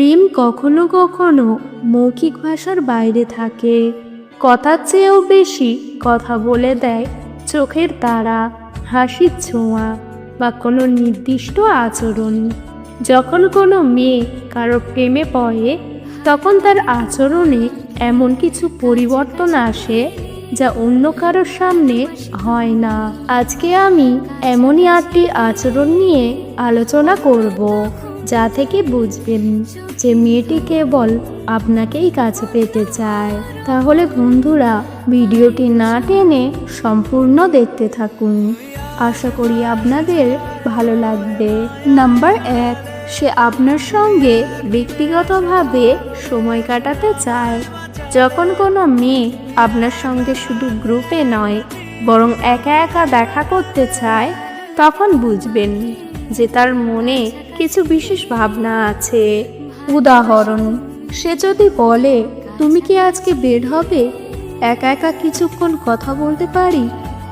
প্রেম কখনো কখনো মৌখিক ভাষার বাইরে থাকে। কথার চেয়েও বেশি কথা বলে দেয় চোখের তারা, হাসির ছোঁয়া বা কোনো নির্দিষ্ট আচরণ। যখন কোনো মেয়ে কারও প্রেমে পড়ে, তখন তার আচরণে এমন কিছু পরিবর্তন আসে যা অন্য কারোর সামনে হয় না। আজকে আমি এমনই আটটি আচরণ নিয়ে আলোচনা করব। যা থেকে বুঝবেন যে মেয়েটি কেবল আপনাকেই কাছে পেতে চায়। তাহলে বন্ধুরা, ভিডিওটি না টেনে সম্পূর্ণ দেখতে থাকুন। আশা করি আপনাদের ভালো লাগবে। নাম্বার এক, সে আপনার সঙ্গে ব্যক্তিগতভাবে সময় কাটাতে চায়। যখন কোনো মেয়ে আপনার সঙ্গে শুধু গ্রুপে নয়, বরং একা একা দেখা করতে চায় তখন বুঝবেন যে তার মনে কিছু বিশেষ ভাবনা আছে। উদাহরণ, সে যদি বলে, তুমি কি আজকে বের হবে? একা একা কিছুক্ষণ কথা বলতে পারি?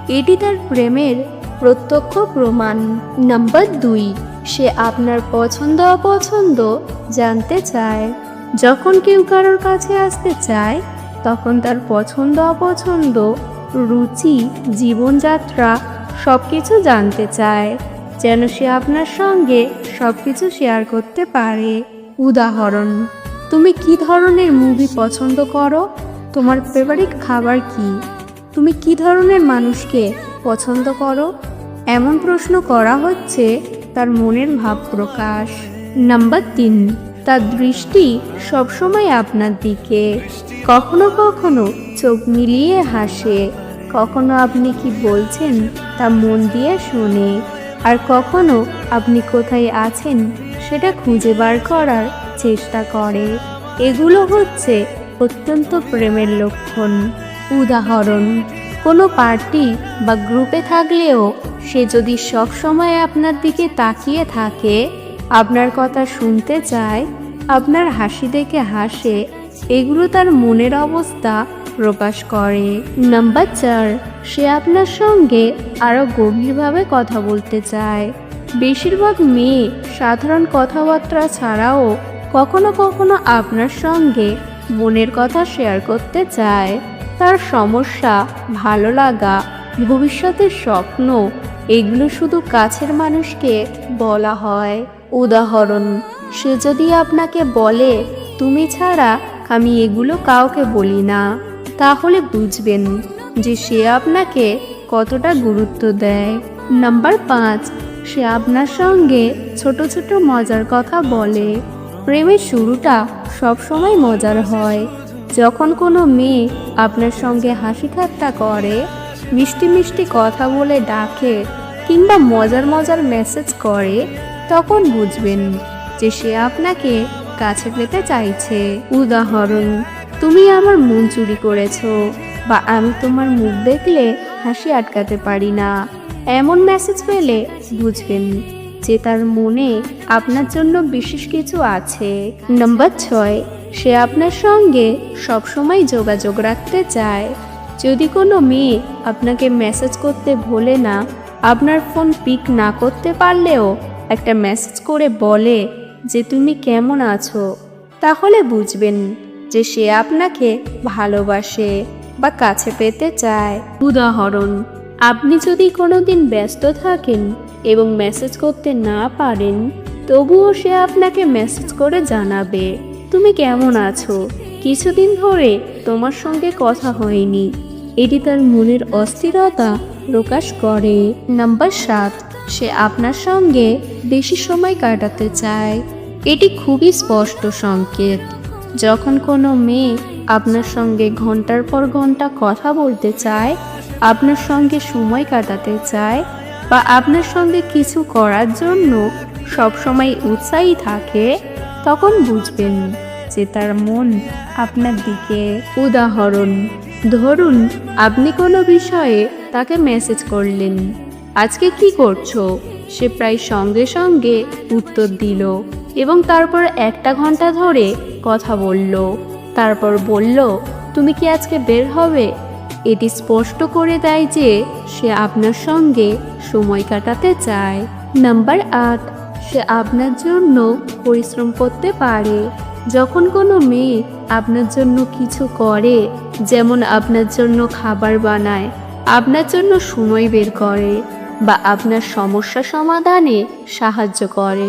এটি তার প্রেমের প্রত্যক্ষ প্রমাণ। নাম্বার দুই, সে আপনার পছন্দ অপছন্দ জানতে চায়। যখন কেউ কারোর কাছে আসতে চায়, তখন তার পছন্দ অপছন্দ, রুচি, জীবনযাত্রা সব কিছু জানতে চায়, যেন সে আপনার সঙ্গে সব কিছু শেয়ার করতে পারে। উদাহরণ, তুমি কি ধরনের মুভি পছন্দ করো? তোমার ফেভারিট খাবার কি? তুমি কি ধরনের মানুষকে পছন্দ করো? এমন প্রশ্ন করা হচ্ছে তার মনের ভাব প্রকাশ। নাম্বার তিন, তার দৃষ্টি সবসময় আপনার দিকে। কখনো কখনো চোখ মিলিয়ে হাসে। কখনো আপনি কি বলছেন তা মন দিয়ে শোনে? আর কখনো আপনি কোথায় আছেন সেটা খুঁজে বার করার চেষ্টা করে। এগুলো হচ্ছে অত্যন্ত প্রেমের লক্ষণ। উদাহরণ, কোনো পার্টি বা গ্রুপে থাকলেও সে যদি সব সময় আপনার দিকে তাকিয়ে থাকে, আপনার কথা শুনতে চায়, আপনার হাসি দেখে হাসে, এগুলো তার মনের অবস্থা প্রকাশ করে। নাম্বার চার, সে আপনার সঙ্গে আরও গভীরভাবে কথা বলতে চায়। বেশিরভাগ মেয়ে সাধারণ কথাবার্তা ছাড়াও কখনো কখনো আপনার সঙ্গে মনের কথা শেয়ার করতে চায়। তার সমস্যা, ভালো লাগা, ভবিষ্যতের স্বপ্ন, এগুলো শুধু কাছের মানুষকে বলা হয়। উদাহরণ, সে যদি আপনাকে বলে, তুমি ছাড়া আমি এগুলো কাউকে বলি না। তাহলে বুঝবেন যে সে আপনাকে কতটা গুরুত্ব দেয়। নাম্বার পাঁচ, সে আপনার সঙ্গে ছোট ছোট মজার কথা বলে। প্রেমের শুরুটা সবসময় মজার হয়। যখন কোনো মেয়ে আপনার সঙ্গে হাসি ঠাট্টা করে, মিষ্টি মিষ্টি কথা বলে ডাকে কিংবা মজার মজার মেসেজ করে, তখন বুঝবেন যে সে আপনাকে কাছে পেতে চাইছে। উদাহরণ তুমি আমার মন চুরি করেছ, বা আমি তোমার মুখ দেখলে হাসি আটকাতে পারি না। এমন মেসেজ পেলে বুঝবেন যে তার মনে আপনার জন্য বিশেষ কিছু আছে। নাম্বার ছয়, সে আপনার সঙ্গে সবসময় যোগাযোগ রাখতে চায়। যদি কোনো মেয়ে আপনাকে মেসেজ করতে ভোলে না, আপনার ফোন পিক না করতে পারলেও একটা মেসেজ করে বলে যে তুমি কেমন আছো, তাহলে বুঝবেন যে সে আপনাকে ভালোবাসে বা কাছে পেতে চায়। উদাহরণ, আপনি যদি কোনোদিন ব্যস্ত থাকেন এবং মেসেজ করতে না পারেন, তবুও সে আপনাকে মেসেজ করে জানাবে, তুমি কেমন আছো? কিছুদিন ধরে তোমার সঙ্গে কথা হয়নি। এটি তার মনের অস্থিরতা প্রকাশ করে। নাম্বার সাত, সে আপনার সঙ্গে বেশি সময় কাটাতে চায়। এটি খুবই স্পষ্ট সংকেত। যখন কোনো মেয়ে আপনার সঙ্গে ঘণ্টার পর ঘণ্টা কথা বলতে চায়, আপনার সঙ্গে সময় কাটাতে চায় বা আপনার সঙ্গে কিছু করার জন্য সবসময় উৎসাহী থাকে, তখন বুঝবেন যে তার মন আপনার দিকে। উদাহরণ, ধরুন আপনি কোনো বিষয়ে তাকে মেসেজ করলেন, আজকে কি করছ? সে প্রায় সঙ্গে সঙ্গে উত্তর দিল এবং তারপর একটা ঘণ্টা ধরে কথা বলল। তারপর বলল, তুমি কি আজকে বের হবে? এটি স্পষ্ট করে দেয় যে সে আপনার সঙ্গে সময় কাটাতে চায়। নাম্বার আট, সে আপনার জন্য পরিশ্রম করতে পারে। যখন কোনো মেয়ে আপনার জন্য কিছু করে, যেমন আপনার জন্য খাবার বানায়, আপনার জন্য সময় বের করে বা আপনার সমস্যা সমাধানে সাহায্য করে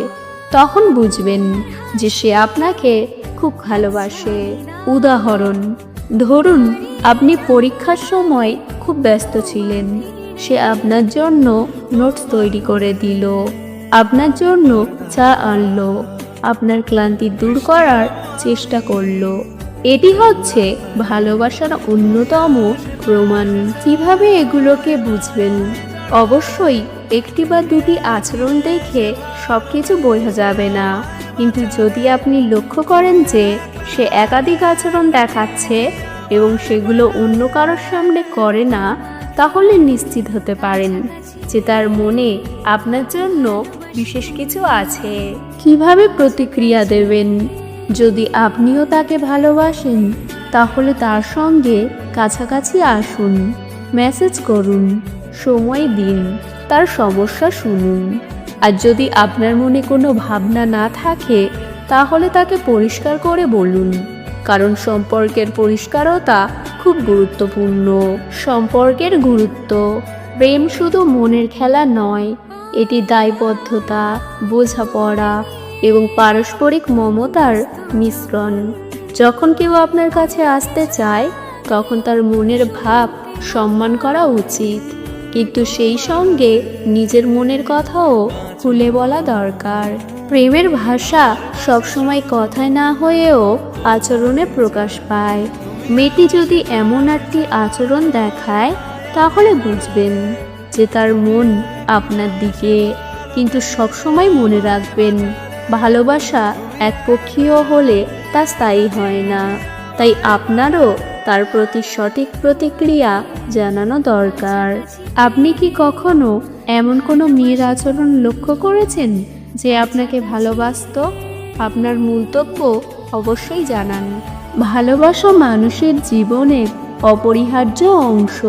তখন বুঝবেন যে সে আপনাকে খুব ভালোবাসে। উদাহরণ, ধরুন আপনি পরীক্ষার সময় খুব ব্যস্ত ছিলেন। সে আপনার জন্য নোটস তৈরি করে দিল। আপনার জন্য চা আনলো। আপনার ক্লান্তি দূর করার চেষ্টা করল। এটি হচ্ছে ভালোবাসার অন্যতম প্রমাণ। কীভাবে এগুলোকে বুঝবেন? অবশ্যই একটি বা দুটি আচরণ দেখে সব কিছু বোঝা যাবে না। কিন্তু যদি আপনি লক্ষ্য করেন যে সে একাধিক আচরণ দেখাচ্ছে এবং সেগুলো অন্য কারোর সামনে করে না, তাহলে নিশ্চিত হতে পারেন যে তার মনে আপনার জন্য বিশেষ কিছু আছে। কীভাবে প্রতিক্রিয়া দেবেন? যদি আপনিও তাকে ভালোবাসেন, তাহলে তার সঙ্গে কাছাকাছি আসুন। মেসেজ করুন। সময় দিন। তার সমস্যা শুনুন। আর যদি আপনার মনে কোনো ভাবনা না থাকে, তাহলে তাকে পরিষ্কার করে বলুন। কারণ সম্পর্কের পরিষ্কারতা খুব গুরুত্বপূর্ণ। সম্পর্কের গুরুত্ব। প্রেম শুধু মনের খেলা নয়, এটি দায়বদ্ধতা, বোঝাপড়া এবং পারস্পরিক মমতার মিশ্রণ। যখন কেউ আপনার কাছে আসতে চায়, তখন তার মনের ভাব সম্মান করা উচিত। কিন্তু সেই সঙ্গে নিজের মনের কথাও খুলে বলা দরকার। প্রেমের ভাষা সবসময় কথায় না হয়েও আচরণে প্রকাশ পায়। মেয়েটি যদি এমন একটি আচরণ দেখায়, তাহলে বুঝবেন যে তার মন আপনার দিকে। কিন্তু সবসময় মনে রাখবেন, ভালোবাসা একপক্ষীয় হলে তা স্থায়ী হয় না। তাই আপনারও তার প্রতি সঠিক প্রতিক্রিয়া জানানো দরকার। আপনি কি কখনো এমন কোনো মেয়ের আচরণ লক্ষ্য করেছেন যে আপনাকে ভালোবাসত? আপনার মন্তব্য অবশ্যই জানান। ভালোবাসা মানুষের জীবনের অপরিহার্য অংশ।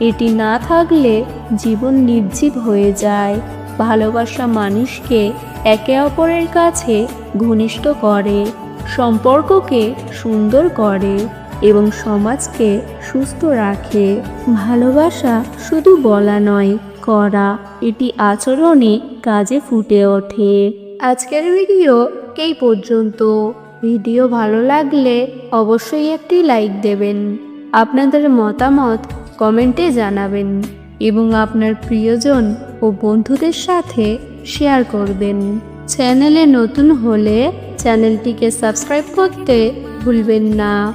এটি না থাকলে জীবন নির্জীব হয়ে যায়। ভালোবাসা মানুষকে একে অপরের কাছে ঘনিষ্ঠ করে, সম্পর্ককে সুন্দর করে। এবং সমাজকে সুস্থ রাখে। ভালোবাসা শুধু বলা নয়, করা এটি আচরণে কাজে ফুটে ওঠে। আজকের ভিডিও এই পর্যন্ত। ভিডিও ভালো লাগলে অবশ্যই একটি লাইক দেবেন। আপনাদের মতামত কমেন্টে জানাবেন এবং আপনার প্রিয়জন ও বন্ধুদের সাথে শেয়ার করবেন। চ্যানেলে নতুন হলে চ্যানেলটিকে সাবস্ক্রাইব করতে ভুলবেন না।